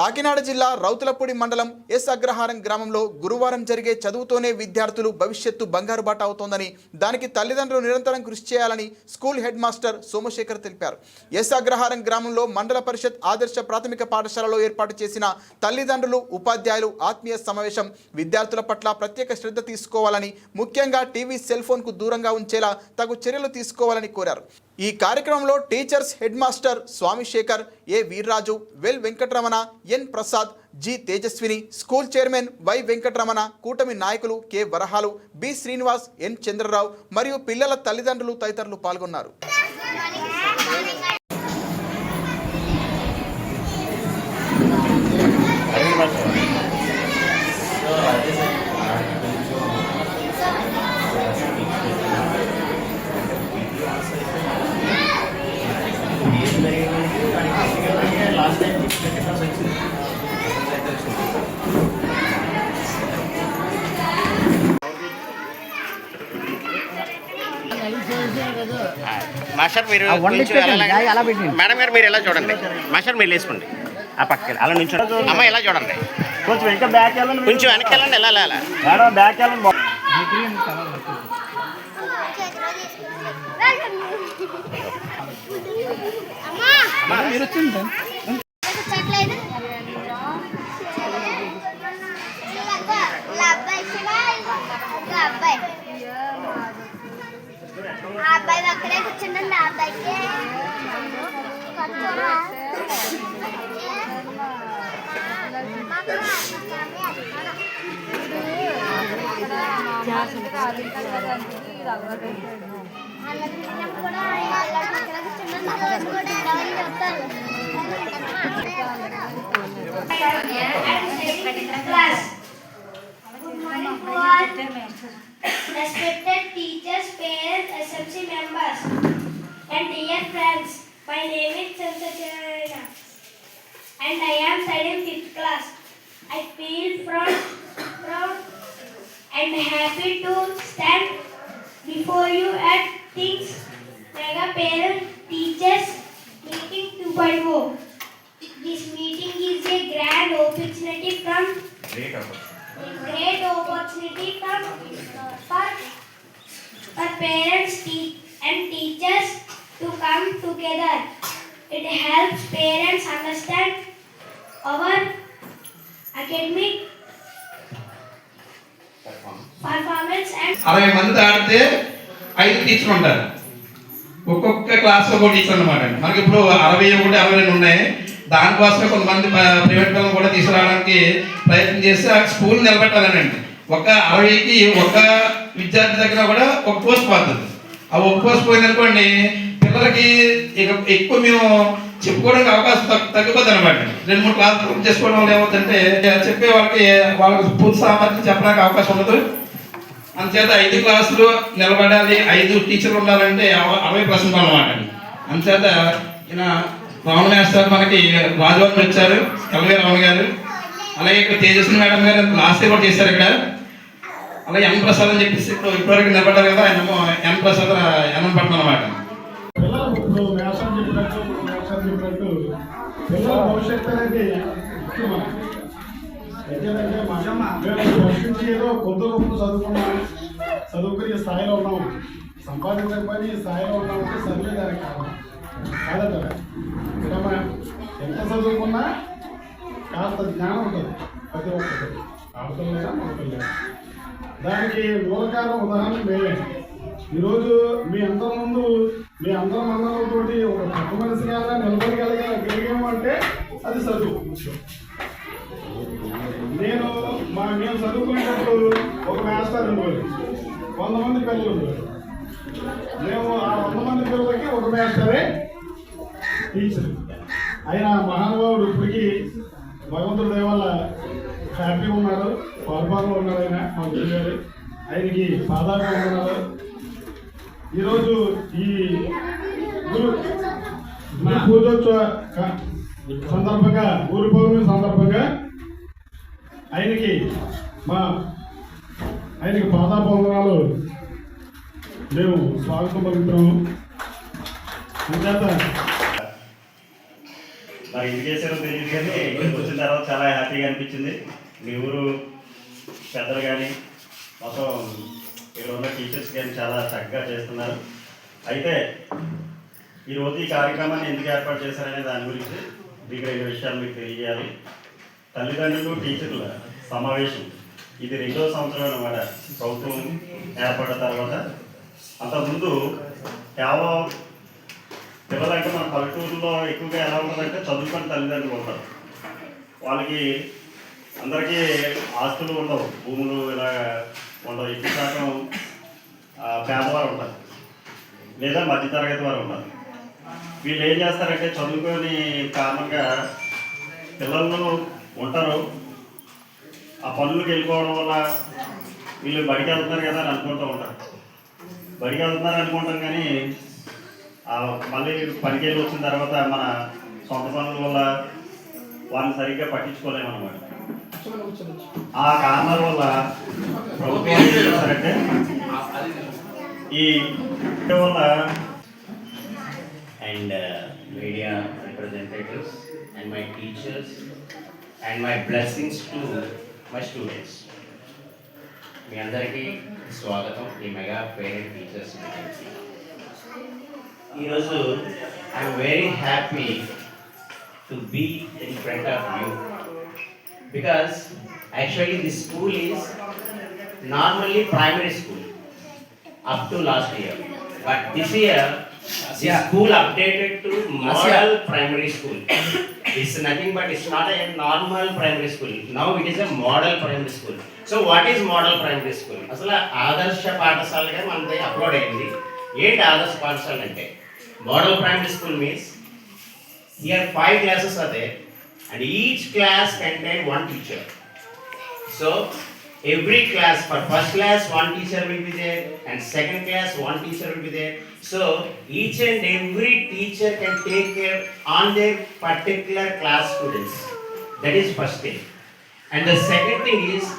కాకినాడ జిల్లా రౌతులపూడి మండలం ఎస్ అగ్రహారం గ్రామంలో గురువారం జరిగే చదువుతోనే విద్యార్థులు భవిష్యత్తు బంగారు బాట అవుతోందని దానికి తల్లిదండ్రులు నిరంతరం కృషి చేయాలని స్కూల్ హెడ్ మాస్టర్ సోమశేఖర్ తెలిపారు. ఎస్ అగ్రహారం గ్రామంలో మండల పరిషత్ ఆదర్శ ప్రాథమిక పాఠశాలలో ఏర్పాటు చేసిన తల్లిదండ్రులు ఉపాధ్యాయులు ఆత్మీయ సమావేశం విద్యార్థుల పట్ల ప్రత్యేక శ్రద్ధ తీసుకోవాలని ముఖ్యంగా టీవీ సెల్ ఫోన్కు దూరంగా ఉంచేలా తగు చర్యలు తీసుకోవాలని కోరారు. ఈ కార్యక్రమంలో teachers head master Swamisekhar A Veerraju well Venkataramana N Prasad G Tejaswini school chairman Y Venkataramana కూటమి నాయకులు కె వరహాలు బి శ్రీనివాస్ ఎన్ చంద్రరావు మరియు పిల్లల తల్లిదండ్రులు తదితరులు పాల్గొన్నారు. మాస్టర్ మీరు అలా పెట్టండి. మేడం గారు మీరు ఎలా చూడండి? మాస్టర్ మీరు వేసుకోండి ఆ పక్కకి అలా నుంచి అమ్మ ఎలా చూడండి? కొంచెం ఇంకా బ్యాక్ వెళ్ళండి. కొంచెం వెనక్కి వెళ్ళండి ఎలా అలా అలా మేడం బ్యాక్ వెళ్ళండి. మీరు వచ్చింది Class. Good morning to and dear friends. My name is Chansacharana, and I am studying fifth class. I feel proud, proud and happy to stand before you at things mega parent teachers meeting 2.0. This meeting is a grand opportunity from great opportunity from for, for parents and teachers to come together. It helps parents understand our academic performance and అరవై మంది ఆడితే ఐదు teacher ఉంటారు. ఒక్కొక్క class ఒక teacher అనమాట మనకి ఇప్పుడు అరవై ఒకటి అరవై రెండు ఉన్నాయి. దానికోసమే కొంతమంది ప్రైవేట్ పిల్లలు కూడా తీసుకురావడానికి ప్రయత్నం చేసి ఆ స్కూల్ నిలబెట్టాలనండి ఒక అరవైకి ఒక విద్యార్థి దగ్గర కూడా ఒక పోస్ట్ పోతుంది. ఆ ఒక పోస్ట్ పోయిందనుకోండి పిల్లలకి ఇక ఎక్కువ మేము చెప్పుకోవడానికి అవకాశం తగ్గిపోద్ది అనమాట రెండు మూడు క్లాసులు పూర్తి చేసుకోవడం వల్ల ఏమవుతుందంటే చెప్పే వాళ్ళకి వాళ్ళకి పూర్తి సామర్థ్యం చెప్పడానికి అవకాశం ఉండదు. అందుచేత ఐదు క్లాసులు నిలబడాలి ఐదు టీచర్లు ఉండాలంటే అరవై ప్రశ్నలు అనమాట అందుచేత ఈయన రావణ సార్ మనకి రాజభవన్ వచ్చారు ఎల్వే రావణ గారు. అలాగే ఇక్కడ తేజస్వి మేడం గారు లాస్ట్ కూడా చేశారు ఇక్కడ. అలాగే ఎన్ ప్రసాద్ అని చెప్పేసి ఇప్పుడు ఇప్పటివరకు నిలబడ్డారు కదా ఆయన ఎన్ ప్రసాద్ ఎన్ పట్టణం అనమాట పిల్లలు ఇప్పుడు వ్యాసం చెప్పినట్టు వ్యాసం చెప్పినట్టు పిల్లల భవిష్యత్తు అనేది ముఖ్యం మనకి. ఎందుకంటే మేము నుంచి ఏదో కొద్ది గొప్ప చదువుకున్నాం చదువుకుని స్థాయిలో ఉన్నాం సంపాదించకపోయినా ఈ స్థాయిలో ఉన్నామంటే చదివే దానికి కారణం. కాదంటారా ఇదమ్మా ఎంత చదువుకున్నా కాస్త జ్ఞానం ఉంటుంది ప్రతి ఒక్కరికి. ఆడపిల్లగా మగపిల్లగా దానికి మూలకారం ఉదాహరణ మేమే ఈరోజు మీ అందరి ముందు మీ అందరి మందలతోటి ఒక పెద్ద మనిషిగా నిలబడగలిగే అది చదువు. నేను మా మేము చదువుకునేటప్పుడు ఒక మాస్టర్ ఉండేది వంద మంది పిల్లలు మేము ఆ వంద మంది పిల్లలకి ఒక మాస్టరే టీచర్ ఆయన మహానుభావుడు ఇప్పటికీ భగవంతుడి దయ వల్ల హ్యాపీగా ఉన్నారు పరిపాలన ఉన్నారు ఆయన మా గురుగారు ఆయనకి పాదాలు ఉన్నారు ఈరోజు ఈ గురు గురు పూజోత్సవ సందర్భంగా గురు పౌర్ణమి సందర్భంగా ఆయనకి మా ఆయనకి పాదాభవందనాలు. మేము స్వాగతం పలుకుతున్నాము. అంచేత మరి ఇది చేశారో తెలియదు కానీ ఇక్కడికి వచ్చిన తర్వాత చాలా హ్యాపీగా అనిపించింది. మీ ఊరు పెద్దలు కానీ మొత్తం ఇక్కడ ఉన్న టీచర్స్ కానీ చాలా చక్కగా చేస్తున్నారు. అయితే ఈరోజు ఈ కార్యక్రమాన్ని ఎందుకు ఏర్పాటు చేశారనే దాని గురించి మీకు రెండు విషయాలు మీకు తెలియజేయాలి. తల్లిదండ్రులు టీచర్ల సమావేశం ఇది రెండో సంవత్సరం అనమాట ప్రభుత్వం ఏర్పడిన తర్వాత అంతకుముందు కేవలం పిల్లలంటే మన పల్లెటూరులో ఎక్కువగా ఎలా ఉంటుందంటే చదువుకుని తల్లిదండ్రులు ఉంటారు. వాళ్ళకి అందరికీ ఆస్తులు ఉండవు. భూములు ఇలా ఉండవు ఎక్కువ శాతం పేదవారు ఉంటారు లేదా మధ్యతరగతి వారు ఉంటారు వీళ్ళు ఏం చేస్తారంటే చదువుకొని కారణంగా పిల్లలు ఉంటారు. ఆ పనులకు వెళ్ళిపోవడం వల్ల వీళ్ళు బడికి వెళ్తున్నారు కదా అని అనుకుంటూ ఉంటారు. బడికి వెళ్తున్నారు అనుకుంటాం కానీ మళ్ళీ పనికి వెళ్ళి వచ్చిన తర్వాత మన సొంత పనుల వల్ల వాళ్ళని సరిగ్గా పట్టించుకోలేము అనమాట ఆ కారణాల వల్ల ప్రభుత్వం ఏం చేస్తారంటే ఈ వల్ల and media representatives and my teachers and my blessings to my students మీ అందరికీ స్వాగతం. ఈ మెగా పేరెంట్ టీచర్స్ మీటింగ్కి ఈరోజు I'm very happy to be in front of you because actually this school is normally primary school up to last year but this year school updated to model primary school it's nothing but it's not a normal primary school now it is a model primary school so what is model primary school అసలు ఆదర్శ పాఠశాలగా మన upload అయింది. ఏంటి ఆదర్శ పాఠశాల అంటే? Model primary school means year five classes అదే and each class contain one teacher. So every class, for first class, one teacher will be there, and second class, one teacher will be there. So each and every teacher can take care on their particular class students. That is first thing. And the second thing is,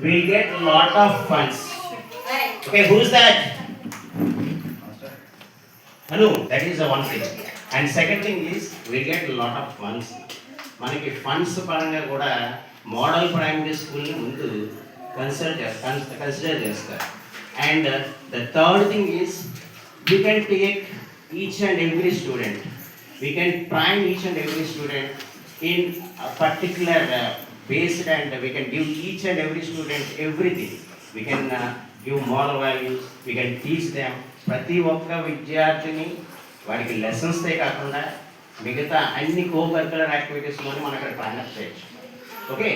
we'll get a lot of funds. Okay, who's that? Anu, that is the one thing. And second thing is, we get a lot of funds. మనకి funds పరంగా కూడా model primary స్కూల్ని ముందు consider చేస్తారు consider చేస్తారు and the third thing is we can take each and every student we can prime each and every student in particular based and we can give each and every student everything we can give moral values we can teach them ప్రతి ఒక్క విద్యార్థిని వాడికి లెసన్స్తో కాకుండా మిగతా అన్ని కో activities మనం అక్కడ ట్రైనప్ చేయొచ్చు. ఓకే